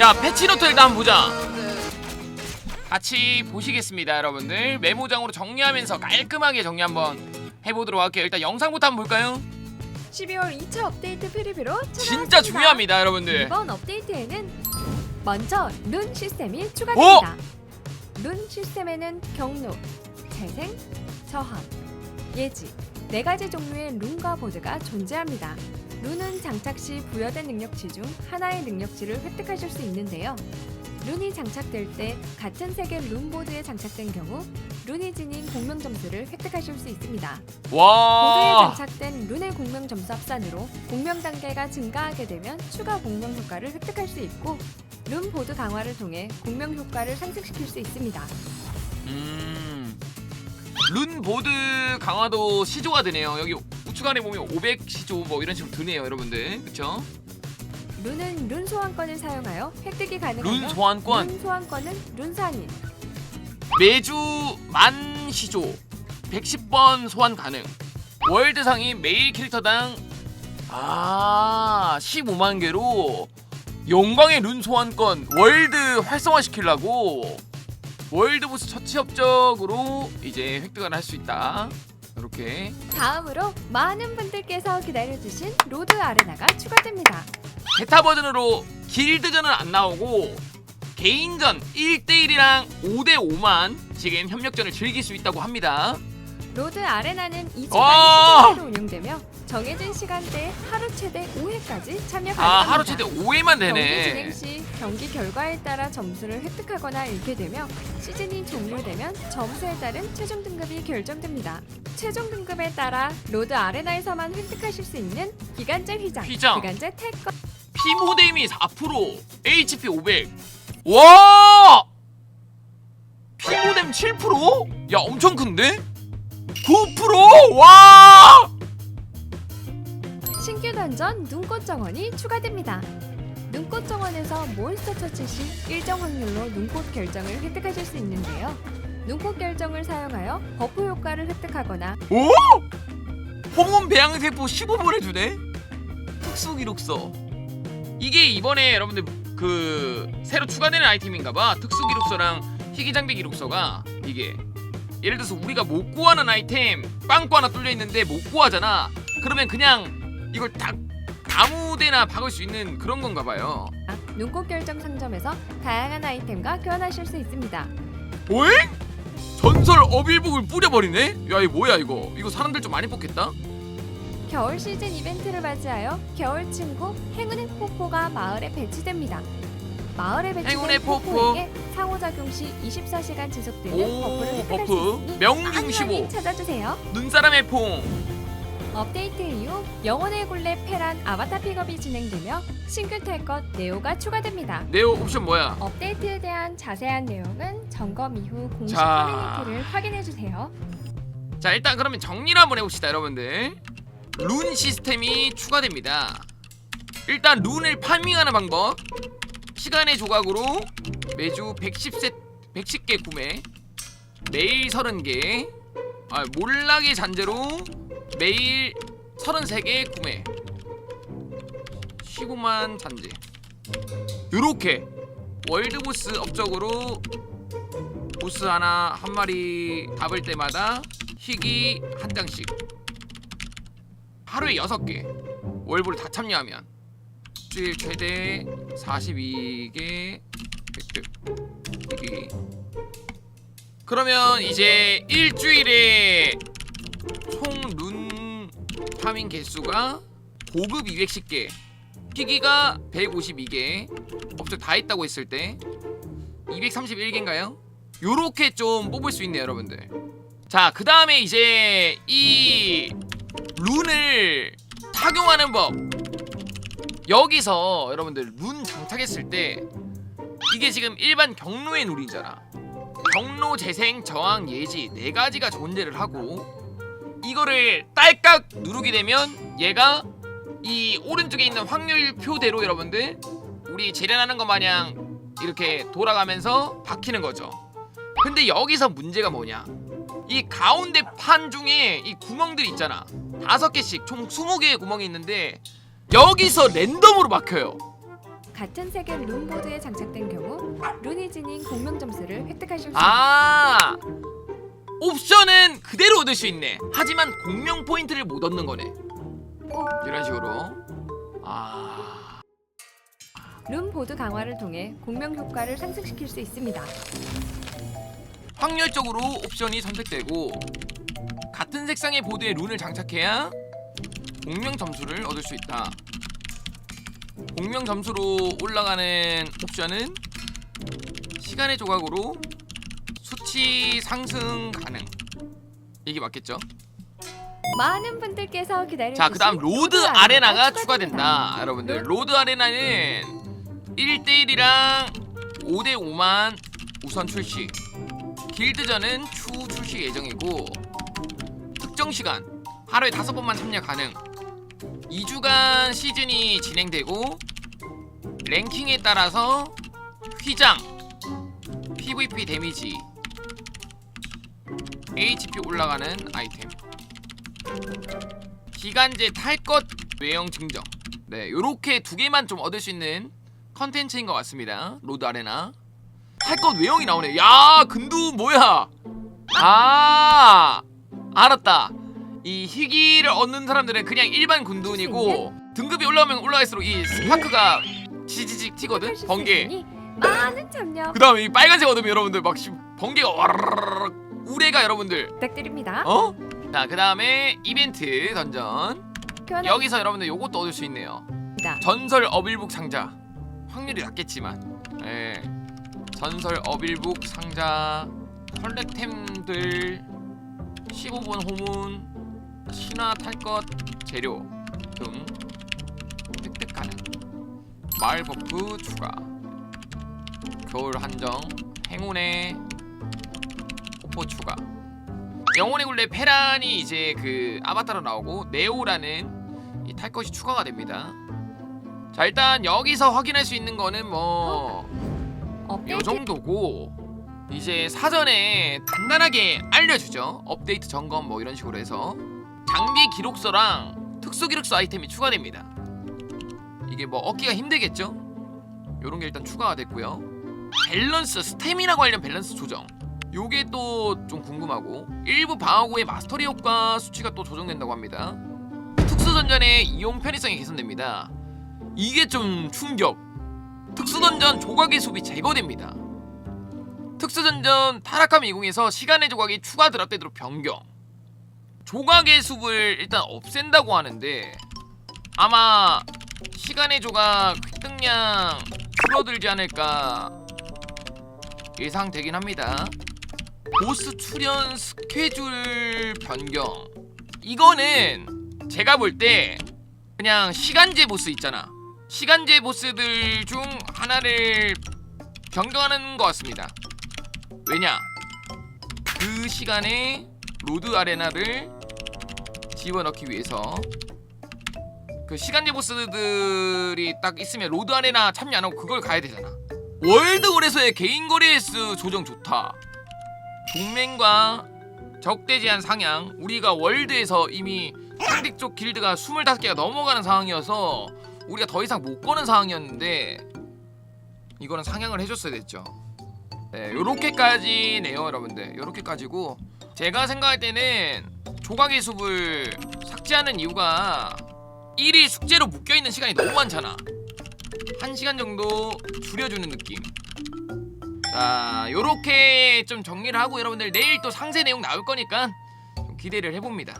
야 패치노트 일단 한번 보자 같이 보시겠습니다 여러분들 메모장으로 정리하면서 깔끔하게 정리 한번 해보도록 할게요 일단 영상부터 한번 볼까요? 12월 2차 업데이트 프리뷰로 진짜 찾아왔습니다. 중요합니다 여러분들 이번 업데이트에는 먼저 룬 시스템이 추가됩니다. 룬 시스템에는 경로, 재생, 저항, 예지 네 가지 종류의 룬과 보드가 존재합니다. 룬은 장착 시 부여된 능력치 중 하나의 능력치를 획득하실 수 있는데요. 룬이 장착될 때 같은 색의 룬 보드에 장착된 경우 룬이 지닌 공명 점수를 획득하실 수 있습니다. 보드에 와 장착된 룬의 공명 점수 합산으로 공명 단계가 증가하게 되면 추가 공명 효과를 획득할 수 있고 룬 보드 강화를 통해 공명 효과를 상승시킬 수 있습니다. 음... 룬 보드 강화도 시조가 되네요 여기 우측안에 보면 500 시조 뭐 이런 식으로 드네요 여러분들. 그쵸? 룬은 룬 소환권을 사용하여 획득이 가능하며 룬 소환권. 룬 소환권은 룬산인. 매주 만 시조 110번 소환 가능. 월드상이 매일 캐릭터당 아 15만 개로 영광의 룬 소환권 월드 활성화 시키려고 월드 보스 처치 협적으로 이제 획득을 할 수 있다 이렇게 다음으로 많은 분들께서 기다려주신 로드 아레나가 추가됩니다. 베타 버전으로 길드전은 안 나오고 개인전 1대1이랑 5대5만 지금 협력전을 즐길 수 있다고 합니다 로드 아레나는 2주간 와! 시간대로 운영되며 정해진 시간대에 하루 최대 5회까지 참여 가능합니다. 아 하루 최대 5회만 경기 되네 진행 시 경기 결과에 따라 점수를 획득하거나 잃게 되며 시즌이 종료되면 점수에 따른 최종 등급이 결정됩니다. 최종 등급에 따라 로드 아레나에서만 획득하실 수 있는 기간제 휘장, 휘장. 기간제 태권, 피모 데미 4% HP 500 와! 피모뎀 7%? 야 엄청 큰데? 9%? 와! 신규 던전 눈꽃 정원이 추가됩니다. 눈꽃 정원에서 몬스터 처치 시 일정 확률로 눈꽃 결정을 획득하실 수 있는데요. 눈꽃 결정을 사용하여 버프 효과를 획득하거나 오? 홍원 배양 세포 15분을 주네? 특수 기록서 이게 이번에 여러분들 그 새로 추가되는 아이템인가봐 특수 기록서랑 희귀 장비 기록서가 이게 예를 들어서 우리가 못 구하는 아이템 빵꾸 하나 뚫려 있는데 못 구하잖아 그러면 그냥 이걸 딱 아무데나 박을 수 있는 그런 건가 봐요 눈꽃 결정 상점에서 다양한 아이템과 교환하실 수 있습니다. 오잉? 전설 어빌복을 뿌려버리네? 야 이거 뭐야 이거 이거 사람들 좀 많이 뽑겠다 겨울 시즌 이벤트를 맞이하여 겨울 친구 행운의 폭포가 마을에 배치됩니다. 마을에 배치된 폭포. 폭포에게 상호작용 시 24시간 지속되는 오, 버프를 획득할 버프. 수 있으니 명중 많이 15. 많이 찾아주세요. 눈사람의 퐁 업데이트 이후 영혼의 굴레 페란 아바타 픽업이 진행되며 싱글 탈 것 네오가 추가됩니다. 네오 옵션 뭐야? 업데이트에 대한 자세한 내용은 점검 이후 공식 자. 커뮤니티를 확인해 주세요. 자 일단 그러면 정리를 한번 해봅시다 여러분들 룬 시스템이 추가됩니다 일단 룬을 파밍하는 방법 시간의 조각으로 매주 110세 110개 구매 매일 30개 아 몰락의 잔재로 매일 33개 구매. 15만 잔재 요렇게 월드보스 업적으로 보스 하나 한 마리 잡을 때마다 희귀 한 장씩. 하루에 여섯 개. 월보를 다 참여하면. 일주일 최대 42개 획득. 희귀. 그러면 이제 일주일에 파밍 개수가 고급 210개 희귀가 152개 업적 다 있다고 했을 때 231개인가요? 요렇게 좀 뽑을 수 있네요 여러분들. 자 그 다음에 이제 이 룬을 착용하는 법. 여기서 여러분들 룬 장착했을 때 이게 지금 일반 경로의 룰이잖아. 경로 재생 저항 예지 네 가지가 존재를 하고 이거를 딸깍 누르게 되면 얘가 이 오른쪽에 있는 확률표대로 여러분들 우리 재련하는 것 마냥 이렇게 돌아가면서 박히는 거죠. 근데 여기서 문제가 뭐냐? 이 가운데 판 중에 이 구멍들이 있잖아. 다섯 개씩 총 20개의 구멍이 있는데 여기서 랜덤으로 막혀요. 같은 색의 룬보드에 장착된 경우 룬이 지닌 공명 점수를 획득하실 수 있습니다. 아 옵션은 그대로 얻을 수 있네. 하지만 공명 포인트를 못 얻는 거네. 이런 식으로. 아 룬보드 강화를 통해 공명 효과를 상승시킬 수 있습니다. 확률적으로 옵션이 선택되고 같은 색상의 보드에 룬을 장착해야 공명 점수를 얻을 수 있다. 공명 점수로 올라가는 옵션은 시간의 조각으로 수치 상승 가능. 이게 맞겠죠? 많은 분들께서 기다려 자, 그다음 로드 아레나가 추가된다. 여러분들, 로드 아레나는 1대1이랑 5대5만 우선 출시. 길드전은 추후 출시 예정이고 특정 시간 하루에 다섯 번만 참여 가능. 2주간 시즌이 진행되고 랭킹에 따라서 휘장, PVP 데미지, HP 올라가는 아이템. 기간제 탈것 외형 증정. 네, 요렇게 두 개만 좀 얻을 수 있는 컨텐츠인 것 같습니다. 로드 아레나. 탈것 외형이 나오네. 야, 근두 뭐야? 아, 알았다. 이 희귀를 얻는 사람들은 그냥 일반 군두운이고 등급이 올라오면 올라갈수록 이 스파크가 지지직 튀거든. 번개. 많은 참여 그 다음에 이 빨간색 얻으면 여러분들 막 씨- 번개가 와르르르 우레가 여러분들 부탁드립니다. 어? 자, 그 다음에 이벤트 던전. 교환 여기서 여러분들 요것도 얻을 수 있네요. 전설 어빌북 상자. 확률이 낮겠지만. 예. 전설 어빌북 상자. 컬렉템들 15번 호문 신화 탈것 재료 등 획득 가능. 마을 버프 추가. 겨울 한정 행운의 폭포 추가. 영혼의 굴레 페란이 이제 그 아바타로 나오고 네오라는 이탈 것이 추가가 됩니다. 자 일단 여기서 확인할 수 있는 거는 뭐요 업데이트 정도고 이제 사전에 간단하게 알려주죠. 업데이트 점검 뭐 이런 식으로 해서 장비 기록서랑 특수 기록서 아이템이 추가됩니다. 이게 뭐 얻기가 힘들겠죠? 요런 게 일단 추가가 됐고요. 밸런스 스태미나 관련 밸런스 조정. 요게 또 좀 궁금하고 일부 방어구의 마스터리 효과 수치가 또 조정된다고 합니다. 특수 던전의 이용 편의성이 개선됩니다. 이게 좀 충격. 특수 던전 조각의 숲이 제거됩니다. 특수 던전 타락함 20에서 시간의 조각이 추가 드랍되도록 변경. 조각의 숲을 일단 없앤다고 하는데 아마 시간의 조각 획득량 줄어들지 않을까 예상되긴 합니다. 보스 출연 스케줄 변경. 이거는 제가 볼 때 그냥 시간제 보스 있잖아. 시간제 보스들 중 하나를 변경하는 것 같습니다. 왜냐? 그 시간에 로드 아레나를 집어넣기 위해서 그 시간제 보스들이 딱 있으면 로드 아레나 참여 안 하고 그걸 가야 되잖아. 월드 거래소의 개인 거래 수 조정 좋다. 동맹과 적대 제한 상향. 우리가 월드에서 이미 상대 쪽 길드가 25개가 넘어가는 상황이어서 우리가 더 이상 못 거는 상황이었는데 이거는 상향을 해줬어야 됐죠. 네, 요렇게까지네요, 여러분들. 요렇게까지고 제가 생각할 때는 조각의 숲을 삭제하는 이유가 일이 숙제로 묶여 있는 시간이 너무 많잖아. 한 시간 정도 줄여주는 느낌. 자, 요렇게 좀 정리를 하고 여러분들 내일 또 상세 내용 나올 거니까 좀 기대를 해봅니다.